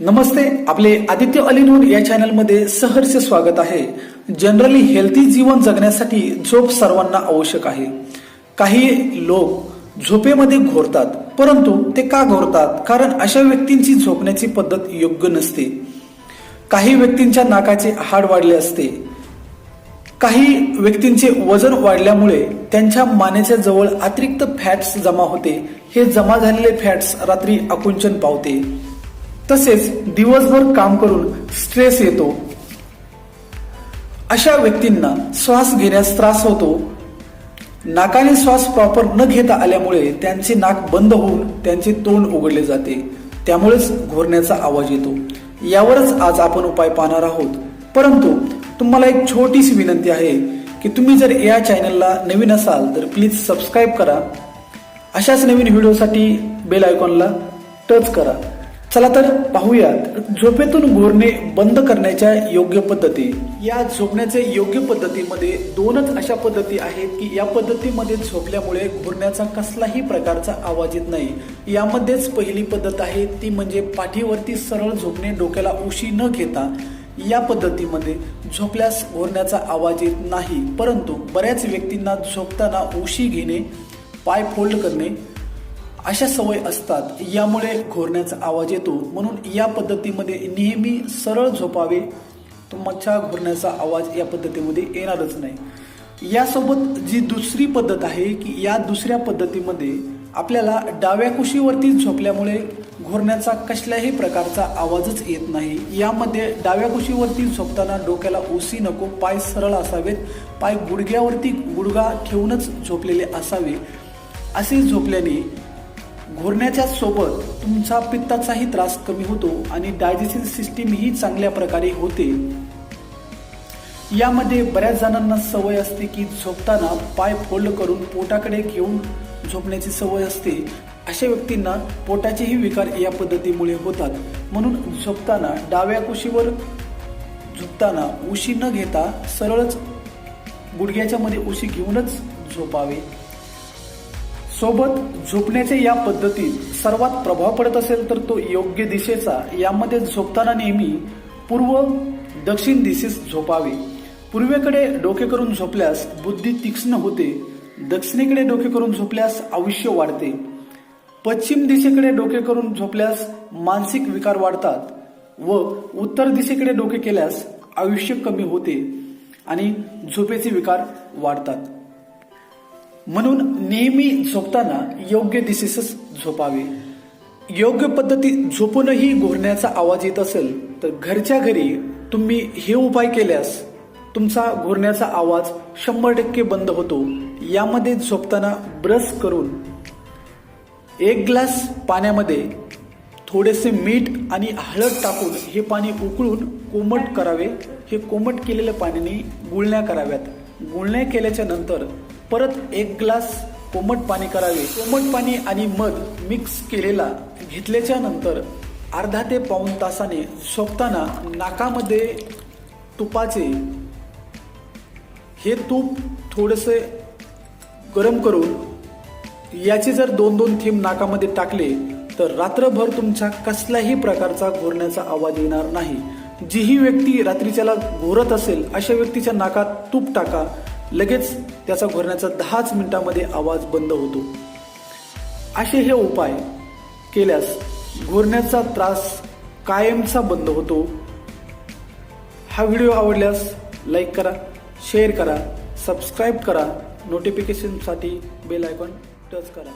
नमस्ते आपले आदित्य अलिनूर या चॅनलमध्ये सहर्ष स्वागत आहे. जनरली हेल्थी जीवन जगण्यासाठी झोप सर्वांना आवश्यक आहे. काही लोक झोपेमध्ये घोरतात परंतु ते का घोरतात? कारण अशा व्यक्तींची झोपण्याची पद्धत योग्य नसते. काही व्यक्तींच्या नाकाचे हाड वाढले असते. काही व्यक्तींचे वजन वाढल्यामुळे त्यांच्या मानेच्या जवळ अतिरिक्त फॅट्स जमा होते. हे जमा झालेले फॅट्स रात्री आकुंचन पावते. तसेच दिवसभर काम करून स्ट्रेस येतो. अशा व्यक्तींना श्वास घेण्यास त्रास होतो. नाकाने श्वास प्रॉपर न घेता आल्यामुळे त्यांचे नाक बंद होऊन त्यांचे तोंड उघडले जाते. त्यामुळेच घोरण्याचा आवाज येतो. यावरच आज आपण उपाय पाहणार आहोत. परंतु तुम्हाला एक छोटीशी विनंती आहे की तुम्ही जर या चॅनलला नवीन असाल तर प्लीज सबस्क्राईब करा. अशाच नवीन व्हिडिओसाठी बेल आयकॉनला टच करा. चला तर पाहूयात. झोपेतून घोरणे बंद करण्याच्या योग्य पद्धती. या झोपण्याच्या योग्य पद्धतीमध्ये दोनच अशा पद्धती आहेत की या पद्धतीमध्ये झोपल्यामुळे घोरण्याचा कसलाही प्रकारचा आवाज येत नाही. यामध्येच पहिली पद्धत आहे ती म्हणजे पाठीवरती सरळ झोपणे डोक्याला उशी न घेता. या पद्धतीमध्ये झोपल्यास घोरण्याचा आवाज येत नाही परंतु बऱ्याच व्यक्तींना झोपताना उशी घेणे पाय फोल्ड करणे अशा सवय असतात यामुळे घोरण्याचा आवाज येतो. म्हणून या पद्धतीमध्ये नेहमी सरळ झोपावे. तुमच्या घोरण्याचा आवाज या पद्धतीमध्ये येणारच नाही. यासोबत जी दुसरी पद्धत आहे की या दुसऱ्या पद्धतीमध्ये आपल्याला डाव्या कुशीवरती झोपल्यामुळे घोरण्याचा कसल्याही प्रकारचा आवाजच येत नाही. यामध्ये डाव्या कुशीवरती झोपताना डोक्याला उसी नको पाय सरळ असावेत पाय गुडघ्यावरती गुडघा ठेवूनच झोपलेले असावे. असे झोपल्याने घोरण्याच्या सोबत तुमचा पित्ताचाही त्रास कमी होतो आणि डायजेस्टिव्ह सिस्टीमही चांगल्या प्रकारे होते. यामध्ये बऱ्याच जणांना सवय असते की झोपताना पाय फोल्ड करून पोटाकडे घेऊन झोपण्याची सवय असते. अशा व्यक्तींना पोटाचेही विकार या पद्धतीमुळे होतात. म्हणून झोपताना डाव्या कुशीवर झोपताना उशी न घेता सरळच गुडघ्याच्या मध्ये उशी घेऊनच झोपावे. सोबत झोपण्याच्या या पद्धतीत सर्वात प्रभाव पडत असेल तर तो योग्य दिशेचा यामध्ये झोपताना नेहमी पूर्व दक्षिण दिशेस झोपावे. पूर्वेकडे डोके करून झोपल्यास बुद्धी तीक्ष्ण होते दक्षिणेकडे डोके करून झोपल्यास आयुष्य वाढते. पश्चिम दिशेकडे डोके करून झोपल्यास मानसिक विकार वाढतात व उत्तर दिशेकडे डोके केल्यास आयुष्य कमी होते आणि झोपेचे विकार वाढतात. म्हणून नेहमी झोपताना योग्य दिशेसच झोपावे. योग्य पद्धती झोपूनही घोरण्याचा आवाज येत असेल तर घरच्या घरी तुम्ही हे उपाय केल्यास तुमचा घोरण्याचा आवाज शंभर टक्के बंद होतो. यामध्ये झोपताना ब्रश करून एक ग्लास पाण्यामध्ये थोडेसे मीठ आणि हळद टाकून हे पाणी उकळून कोमट करावे. हे कोमट केलेल्या पाण्याने गुळण्या कराव्यात. गुळण्या केल्याच्यानंतर परत एक ग्लास कोमट पाणी करावे. कोमट पाणी आणि मध मिक्स केलेला घेतल्याच्या नंतर अर्धा ते पाऊण तासाने झोपताना नाकामध्ये तुपाचे हे तूप थोडेसे गरम करून याचे जर दोन दोन थेंब नाकामध्ये टाकले तर रात्रभर तुमच्या कसल्याही प्रकारचा घोरण्याचा आवाज येणार नाही. जीही व्यक्ती रात्रीच्याला घोरत असेल अशा व्यक्तीच्या नाकात तूप टाका. लगेच त्याचा घोरण्याचा दहाच मिनिटामध्ये आवाज बंद होतो. असे हे उपाय केल्यास घोरण्याचा त्रास कायमचा बंद होतो. हा व्हिडिओ आवडल्यास लाईक करा शेअर करा सबस्क्राईब करा नोटिफिकेशनसाठी बेल आयकॉन टच करा.